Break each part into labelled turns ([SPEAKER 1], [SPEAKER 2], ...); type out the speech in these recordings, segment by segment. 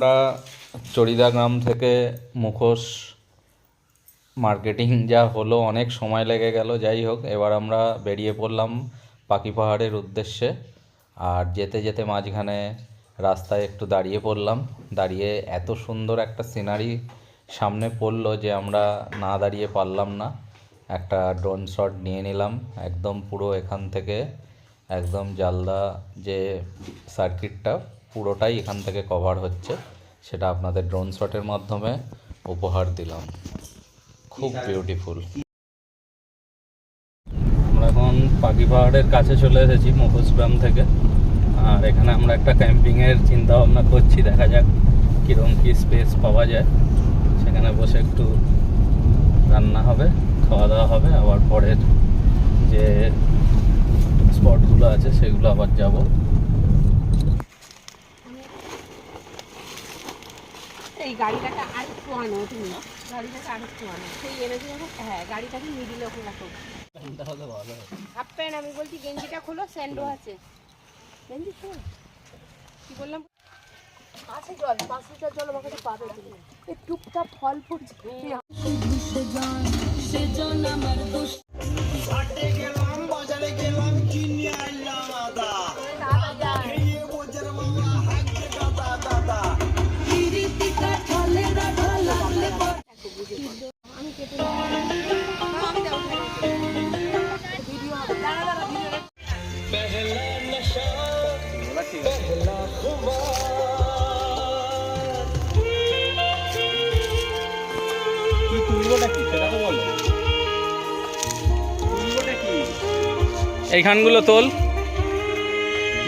[SPEAKER 1] আমরা চড়িদা গ্রাম থেকে মুখোশ মার্কেটিং যা হলো, অনেক সময় লেগে গেল। যাই হোক, এবার আমরা বেরিয়ে পড়লাম পাখি পাহাড়ের উদ্দেশ্যে আর যেতে যেতে মাঝখানে রাস্তায় একটু দাঁড়িয়ে পড়লাম। দাঁড়িয়ে এত সুন্দর একটা সিনারি সামনে পড়ল যে আমরা না দাঁড়িয়ে পারলাম না। একটা ড্রোন শট নিয়ে নিলাম। একদম পুরো এখান থেকে একদম জালদা যে সার্কিটটা পুরোটাই এখান থেকে কভার হচ্ছে। সেটা আপনাদের ড্রোন শটের মাধ্যমে উপহার দিলাম। খুব বিউটিফুল আমরা এখন পাখি পাহাড়ের কাছে চলে এসেছি মুখোশগ্রাম থেকে। আর এখানে আমরা একটা ক্যাম্পিংয়ের চিন্তা ভাবনা করছি, দেখা যাক কীরকম কী স্পেস পাওয়া যায়। সেখানে বসে একটু রান্না হবে, খাওয়া দাওয়া হবে, আবার পরের যে স্পটগুলো আছে সেগুলো আবার যাব।
[SPEAKER 2] এই গাড়িটাকে আর একটু আনো তুমি গাড়িটাকে আর একটু আনো। সেই এনেছি যখন হ্যাঁ গাড়িটাকে মিডিলে ওখানে রাখো। হাফ প্যান্ট আমি বলছি গেঞ্জিটা খোলো স্যান্ডো আছে। গেঞ্জি খোলো। কি বললাম? আছে জল পাঁচ লিটার জল আমার কাছে পাবে তুমি। এই টুকটাক ফল ফুটছে। আমি
[SPEAKER 1] এইখানগুলো তোল।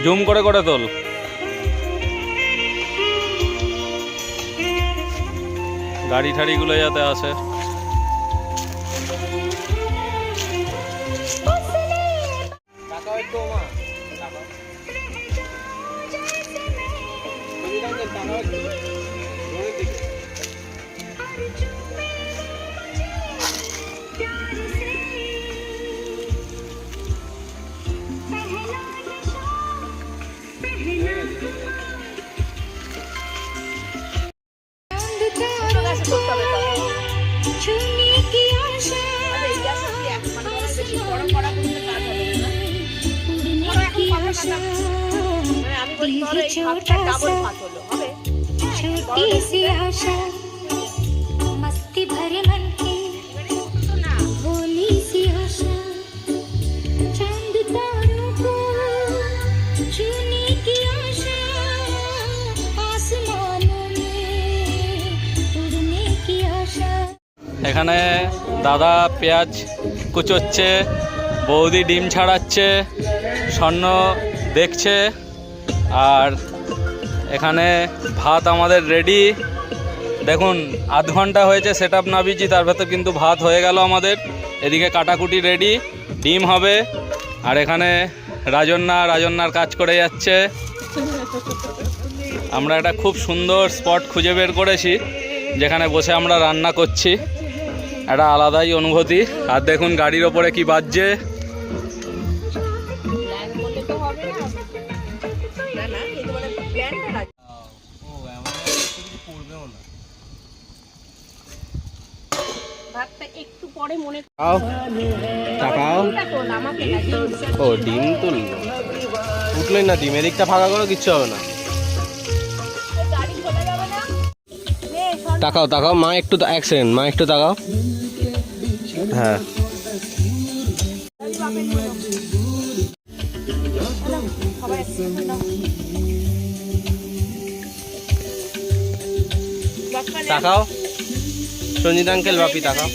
[SPEAKER 1] জুম করে করে তোল। গাড়ি ঠাড়িগুলো যাতে আসে।
[SPEAKER 3] छूने
[SPEAKER 1] এখানে দাদা পেঁয়াজ কুচোচ্ছে বৌদি ডিম ছাড়াচ্ছে স্বর্ণ দেখছে আর এখানে ভাত আমাদের রেডি দেখুন, আধ ঘণ্টা হয়েছে সেট আপ নাবিজি, তার ভেতর কিন্তু ভাত হয়ে গেল আমাদের। এদিকে কাটাকুটি রেডি ডিম হবে, আর এখানে রাজন্যা, রাজন্যার কাজ করে যাচ্ছে। আমরা একটা খুব সুন্দর স্পট খুঁজে বের করেছি, যেখানে বসে আমরা রান্না করছি। একটা আলাদাই অনুভূতি। আর দেখুন, গাড়ির ওপরে কি বাজছে।
[SPEAKER 2] পরে মনে
[SPEAKER 4] তাকাও ও ডিম তুললো উঠলোই না ডিম এদিকটা ফাঁকা করো কিচ্ছু হবে না। তাকাও তাকাও মা একটু এক সেকেন্ড মা একটু তাকাও। হ্যাঁ। তাকাও। সঞ্জিত আঙ্কেল বাপি তাকাও।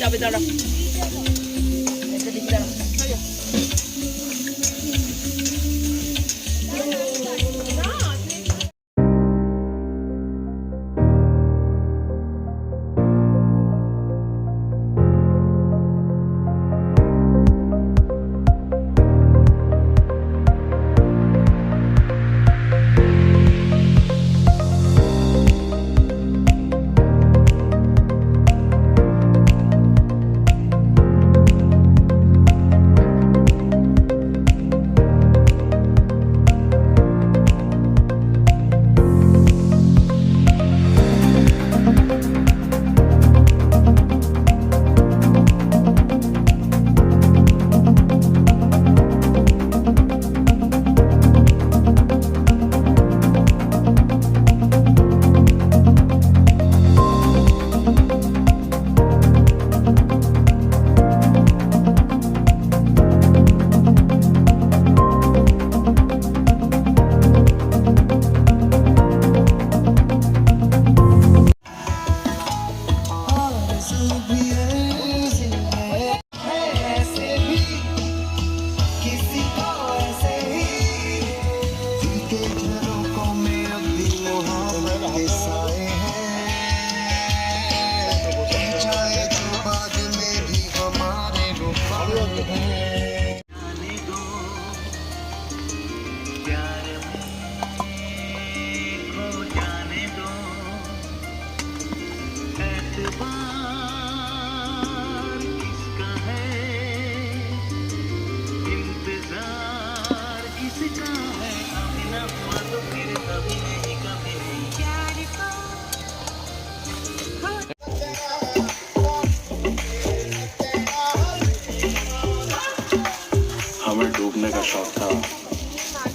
[SPEAKER 2] हमें डूबने का शौक था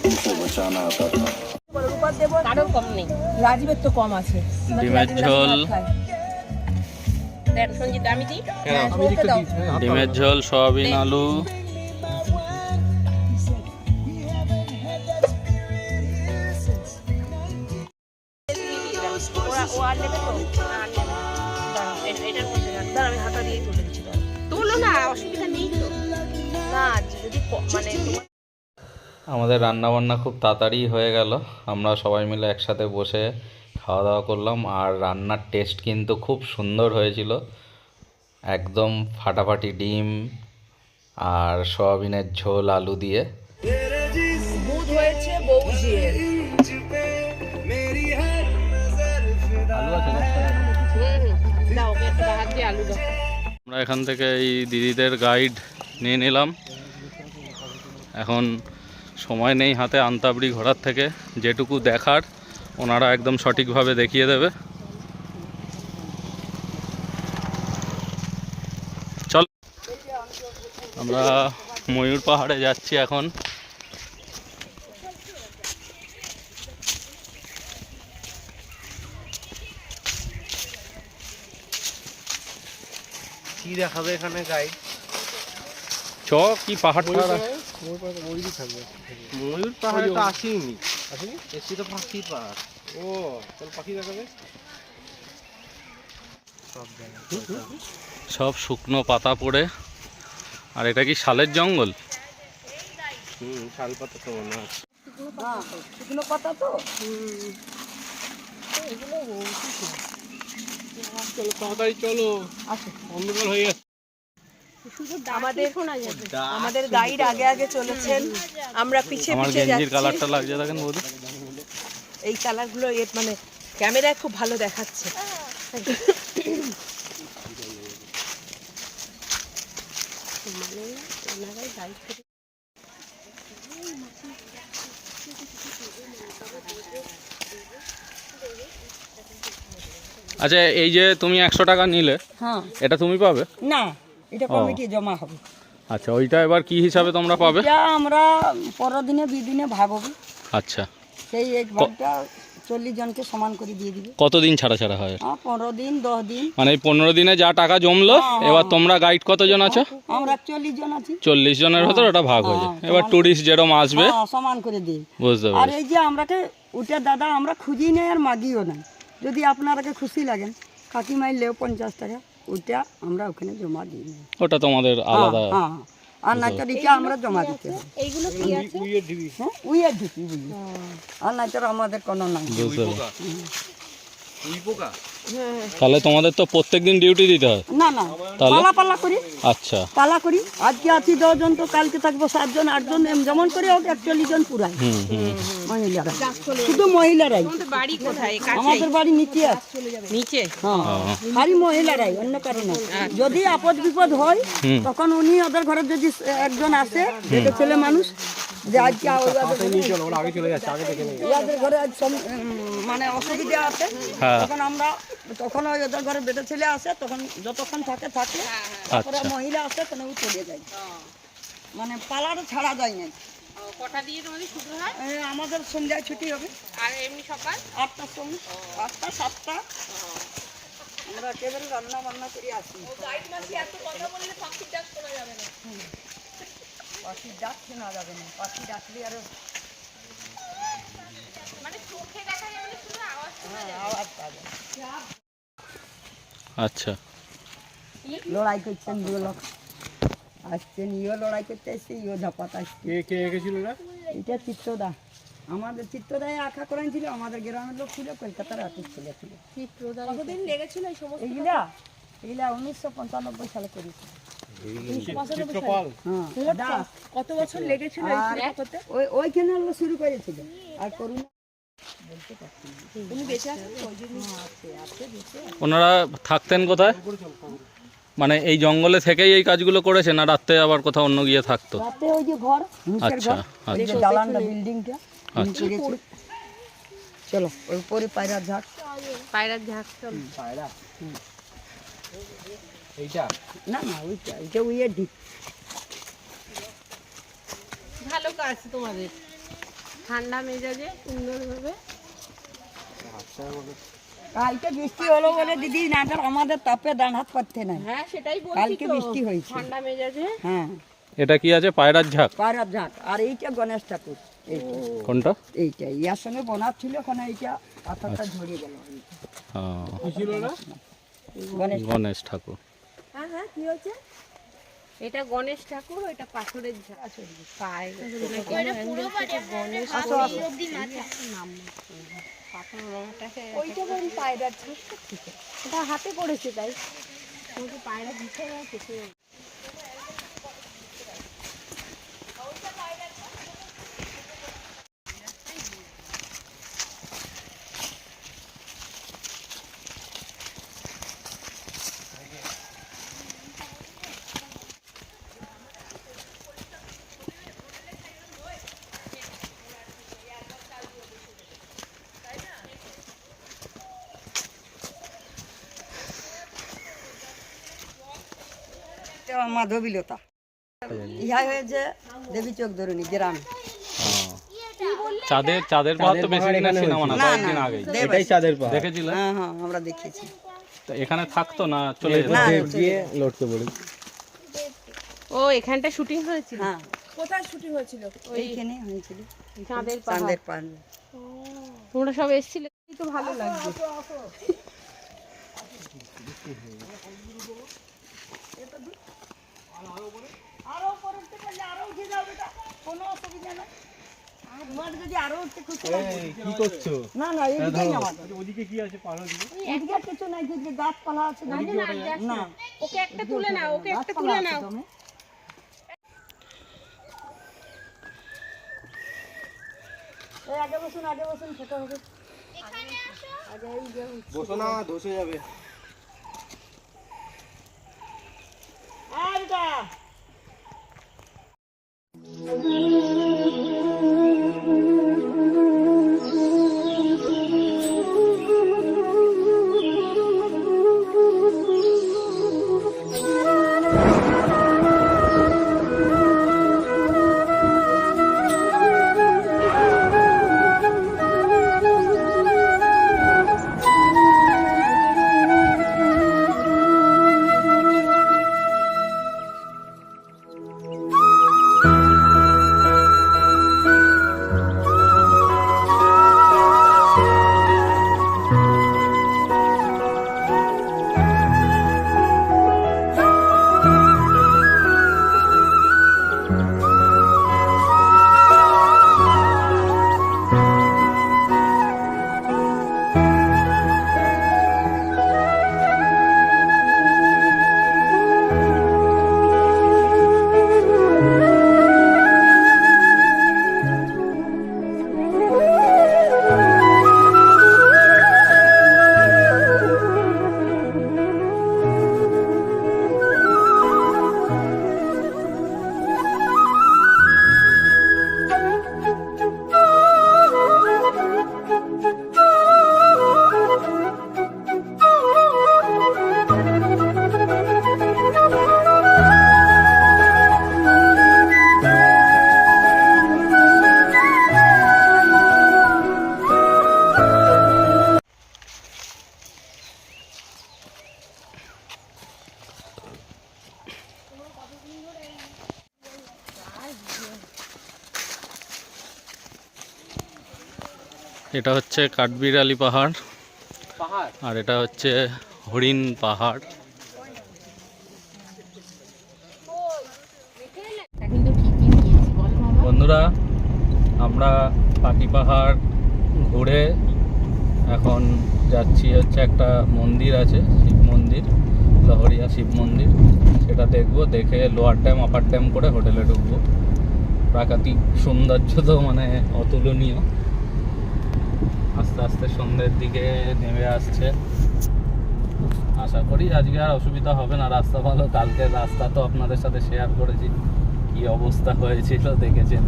[SPEAKER 2] उसे बचाना
[SPEAKER 5] आता था। কম আছে।
[SPEAKER 1] ডিমের
[SPEAKER 2] হ্যাঁ। হ্যাঁ।
[SPEAKER 1] ডিমের ঝোল সয়াবিন আলু।
[SPEAKER 2] ও আর নেবে তো? আর নেবে না। দাঁড়াও, এ- এটার মধ্যে রাখ। আমি হাতা দিয়ে তুলে দিচ্ছি তোলো না অসুবিধা নেই তো। না যদি মানে
[SPEAKER 1] আমাদের রান্না বান্না খুব তাড়াতাড়ি হয়ে গেল। আমরা সবাই মিলে একসাথে বসে খাওয়া দাওয়া করলাম আর রান্নার টেস্ট কিন্তু খুব সুন্দর হয়েছিল। একদম ফাটাফাটি ডিম আর সয়াবিনের ঝোল আলু দিয়ে। আমরা এখান থেকে এই দিদিদের গাইড নিয়ে নিলাম। এখন সময় নেই হাতে আন্তাবড়ি ঘোরার থেকে, যেটুকু দেখার ওনারা একদম সঠিকভাবে দেখিয়ে দেবে। চল। আমরা ময়ূর পাহাড়ে যাচ্ছি এখন।
[SPEAKER 4] কি দেখাবে এখানে গাইড
[SPEAKER 1] চ কি পাহাড়
[SPEAKER 4] ময়ূর পাহাড়ে? তো আসিনি। আসিনি? এসছি তো পাখি পাহাড়।
[SPEAKER 6] ও তাহলে পাখি দেখাবে?
[SPEAKER 1] সব শুকনো পাতা পড়ে। আর এটা কি শালের জঙ্গল?
[SPEAKER 4] হুম শাল পাতা তো মনে হয়।
[SPEAKER 5] শুকনো পাতা তো?
[SPEAKER 6] চলো তাড়াতাড়ি চলো। অন্ধকার হয়ে যাচ্ছে।
[SPEAKER 5] আমাদের আমাদের গাইড আগে আগে চলেছেন। আমরা পিছিয়ে
[SPEAKER 1] আমার
[SPEAKER 5] পিছিয়ে যাচ্ছি।
[SPEAKER 1] কালারটা লাগছে দেখেন বৌদি।
[SPEAKER 5] এই কালারগুলো এর মানে ক্যামেরায় খুব ভালো দেখাচ্ছে।
[SPEAKER 1] আচ্ছা এই যে তুমি একশো টাকা নিলে
[SPEAKER 5] হ্যাঁ।
[SPEAKER 1] এটা তুমি পাবে?
[SPEAKER 5] না এটা কমিটি জমা হবে।
[SPEAKER 1] আচ্ছা ওইটা এবার কি হিসাবে তোমরা পাবে?
[SPEAKER 5] আমরা পনেরো দিনে বিদিনে ভাগ হবে
[SPEAKER 1] আচ্ছা।
[SPEAKER 5] সেই এক ভাগটা চল্লিশ জনকে সমান করে দিয়ে দিবে।
[SPEAKER 1] কতদিন ছাড়া ছাড়া হয়?
[SPEAKER 5] হ্যাঁ পনেরো দিন দশ দিন।
[SPEAKER 1] মানে এই পনেরো দিনে যা টাকা জমলো এবার তোমরা গাইড কতজন আছো?
[SPEAKER 5] আমরা চল্লিশ জন আছি।
[SPEAKER 1] চল্লিশ জনের ভেতর ওটা ভাগ হয়ে যায়।
[SPEAKER 5] হ্যাঁ,
[SPEAKER 1] এবার টুরিস্ট যেরকম আসবে
[SPEAKER 5] হ্যাঁ, সমান করে দিই।
[SPEAKER 1] বুঝতে
[SPEAKER 5] আর এই যে আমরাকে উঠে দাদা আমরা খুঁজি নেই আর মাগিও না যদি আপনারাকে খুশি লাগেন কাকি মাইলেও পঞ্চাশ টাকা ওইটা আমরা ওখানে জমা দিই।
[SPEAKER 1] ওটা তোমাদের আলাদা
[SPEAKER 5] হ্যাঁ। হ্যাঁ। আর নাচার ইটা আমরা জমা দিতে হবে
[SPEAKER 2] এইগুলো কি আছে?
[SPEAKER 5] হ্যাঁ উইয়ের আর নাইটার আমাদের কোনো নাই।
[SPEAKER 1] তাহলে তোমাদের তো প্রত্যেক দিন ডিউটি দিতে হয়।
[SPEAKER 5] না না।
[SPEAKER 1] তাহলে?
[SPEAKER 5] পালা পালা করি।
[SPEAKER 1] আচ্ছা।
[SPEAKER 5] পালা করি। আজকে আছি দশজন তো কালকে থাকব সাতজন আটজন এম যেমন করে হোক একচল্লিশ জন পুরাই।
[SPEAKER 1] হুম হুম।
[SPEAKER 5] মহিলারা শুধু মহিলারাই।
[SPEAKER 2] তোমাদের বাড়ি কোথায়? কাছে
[SPEAKER 5] আমাদের বাড়ি নিচে আছে।
[SPEAKER 2] নিচে?
[SPEAKER 5] হ্যাঁ। খালি মহিলারাই অন্য কারও না যদি আপদ বিপদ হয় তখন উনি ওদের ঘরে যদি একজন আসে ছেলে মানুষ যে আজকে ওদের ঘরে- আজ মানে অসুবিধা আছে
[SPEAKER 1] হ্যাঁ।
[SPEAKER 5] তখন আমরা তখন ওই ওদের ঘরে বেটে ছেলে আসে তখন যতক্ষণ থাকে থাকে। তারপরে
[SPEAKER 1] আচ্ছা।
[SPEAKER 5] মহিলা আসে তখন ও চলে যায়। মানে পালার ছাড়া যায় না।
[SPEAKER 2] কটা দিয়ে তোমাদের শুরু হয়?
[SPEAKER 5] আমাদের সন্ধ্যায় ছুটি হবে।
[SPEAKER 2] আর এমনি সকাল?
[SPEAKER 5] আটটার সময়। আটটা সাতটা। আমরা একেবারে রান্না বান্না করে আসি। হুম। পাখির ডাক শোনা যাবে না। পাখি ডাকলে আরও
[SPEAKER 2] মানে চোখে দেখা যাবে না, শুধু আওয়াজ
[SPEAKER 5] হ্যাঁ, আওয়াজ
[SPEAKER 1] আচ্ছা।
[SPEAKER 5] লড়াই করছেন দু লোক। আসছেন ইও লড়াই করতে আসছে ইও ঝাপাত আসছে।
[SPEAKER 6] কে কে এঁকেছিল না
[SPEAKER 5] এটা? চিত্তদা আমাদের চিত্তদায় আঁকা করেন ছিল আমাদের গ্রামের লোক ছিল কলকাতার আর্টিস্ট ছিল ছিল।
[SPEAKER 2] কতদিন লেগেছিল এই সমস্ত
[SPEAKER 5] এইগুলা এইগুলা উনিশশো পঞ্চানব্বই সালে করেছিল হ্যাঁ
[SPEAKER 2] কত বছর লেগেছিল
[SPEAKER 5] ওই ওইখানে হলো শুরু করেছিল। আর করুণা
[SPEAKER 2] তুমি বেঁচে আছো
[SPEAKER 1] ওনারা থাকতেন কোথায়? মানে এই জঙ্গলে থেকেই এই কাজগুলো করেছেন আর রাত্রে আবার কোথাও অন্য গিয়ে থাকতো?
[SPEAKER 5] রাতে ওই যে ঘর নিচের
[SPEAKER 1] আচ্ছা,
[SPEAKER 5] বিল্ডিংটা
[SPEAKER 1] আচ্ছা।
[SPEAKER 5] চলো ওই উপরে পায়রার ঝাড়।
[SPEAKER 2] পায়রার ঝাঁক চল।
[SPEAKER 6] পায়রা। এইটা?
[SPEAKER 5] না না ওইটা ওইটা উইয়ের ঢিপ
[SPEAKER 2] ভালো কাজ তোমাদের। ঠান্ডা মেজাজে সুন্দরভাবে।
[SPEAKER 5] কালকে বৃষ্টি হলো বলে দিদি নাটার আমাদের তাপে ডান হাত পাচ্ছে না।
[SPEAKER 2] হ্যাঁ সেটাই বলছি
[SPEAKER 5] কালকে বৃষ্টি হয়েছে।
[SPEAKER 2] ঠান্ডা মেজাজে।
[SPEAKER 5] হ্যাঁ।
[SPEAKER 1] এটা কি আছে পায়রার ঝাঁক?
[SPEAKER 5] পায়রার ঝাঁক। আর এইটা গণেশ ঠাকুর। এইটা।
[SPEAKER 1] কোনটা?
[SPEAKER 5] এইটা। ইয়ার সঙ্গে বোনার ছিল ওখানে এইটা পাথরটা ঝরে গেল। গণেশ
[SPEAKER 1] গণেশ ঠাকুর।
[SPEAKER 2] হ্যাঁ হ্যাঁ কি হয়েছে? এটা গণেশ ঠাকুর এটা পাথরের পায়রা হাতে পড়েছে তাই। পায়রা দিতে
[SPEAKER 5] মাধবীলতা। ইহা হয়েছে দেবী চোখ ধরুনি গ্রাম
[SPEAKER 1] চাঁদের চাঁদের পাহাড় তো বেশি দিন না
[SPEAKER 4] এটাই চাঁদের পাহাড়।
[SPEAKER 1] দেখেছিলেন
[SPEAKER 5] হ্যাঁ হ্যাঁ আমরা দেখেছি।
[SPEAKER 1] তো এখানে থাকতো না চলে যেত?
[SPEAKER 5] না
[SPEAKER 4] লড়তে পড়ে।
[SPEAKER 2] ও এখানটা শুটিং হয়েছিল?
[SPEAKER 5] হ্যাঁ।
[SPEAKER 2] কোথায় শুটিং হয়েছিল?
[SPEAKER 5] এইখানে হয়েছিল।
[SPEAKER 2] চাঁদের পাহাড়।
[SPEAKER 5] চাঁদের পান
[SPEAKER 2] তোমরা সব এসেছিলে? তো ভালো লাগছে।
[SPEAKER 5] আরও উপরে। উঠতে পারলে আরও উঠে যাও বেটা। কোনো অসুবিধা নাই। আর তোমার যদি আরও উঠতে খুশি লাগে
[SPEAKER 4] কি করছ?
[SPEAKER 5] না না
[SPEAKER 6] ওদিকে কি আছে পাহাড় দিকে
[SPEAKER 5] এদিকে কিছু নাই গাছপালা আছে না না।
[SPEAKER 2] ওকে একটা তুলে নাও ওকে একটা তুলে নাও।
[SPEAKER 5] আগে বসুন আগে বসুন সেটা হবে।
[SPEAKER 4] বসো না ধসে যাবে।
[SPEAKER 5] Mm-hmm. এটা
[SPEAKER 1] হচ্ছে কাঠবিড়ালি পাহাড়।
[SPEAKER 6] পাহাড়?
[SPEAKER 1] আর এটা হচ্ছে হরিণ পাহাড়। বন্ধুরা আমরা পাখি পাহাড় ঘুরে এখন যাচ্ছি হচ্ছে একটা মন্দির আছে শিব মন্দির লহরিয়া শিব মন্দির। সেটা দেখব দেখে লোয়ার ড্যাম আপার ড্যাম করে হোটেলে ঢুকবো। প্রাকৃতিক সৌন্দর্য তো মানে অতুলনীয়। আস্তে আস্তে সন্ধ্যের দিকে নেমে আসছে। আশা করি আজকে আর অসুবিধা হবে না, রাস্তা ভালো। কালকে রাস্তা তো আপনাদের সাথে শেয়ার করেছি, কি অবস্থা হয়েছিল দেখেছেন।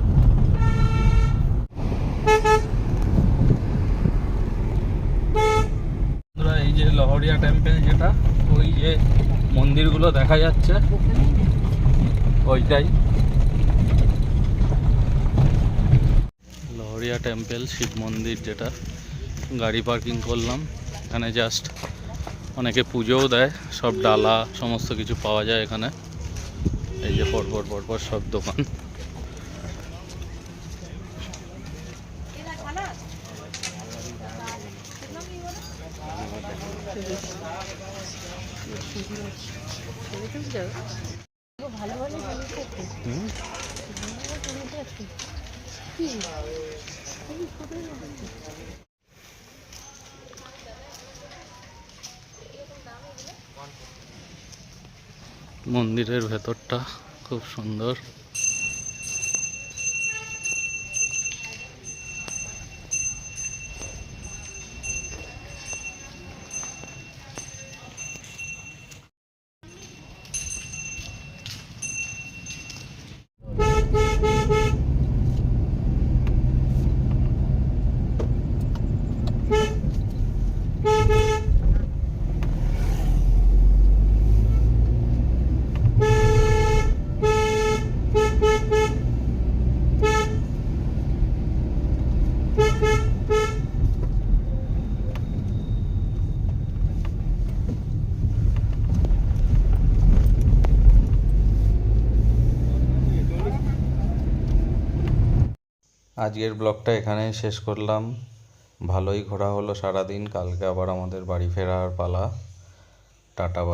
[SPEAKER 1] এই যে লহরিয়া টেম্পেল যেটা, ওই যে মন্দিরগুলো দেখা যাচ্ছে। ওইটাই। লহরিয়া টেম্পল শিব মন্দির যেটা। গাড়ি পার্কিং করলাম। এখানে জাস্ট অনেকে পুজোও দেয়, সব ডালা, সমস্ত কিছু পাওয়া যায় এখানে। এই যে পরপর পরপর সব দোকান। মন্দিরের ভেতরটা খুব সুন্দর। আজকের ব্লগটা এখানেই শেষ করলাম। ভালোই ঘোরা হলো সারাদিন, কালকে আবার আমাদের বাড়ি ফেরার পালা। Tata bye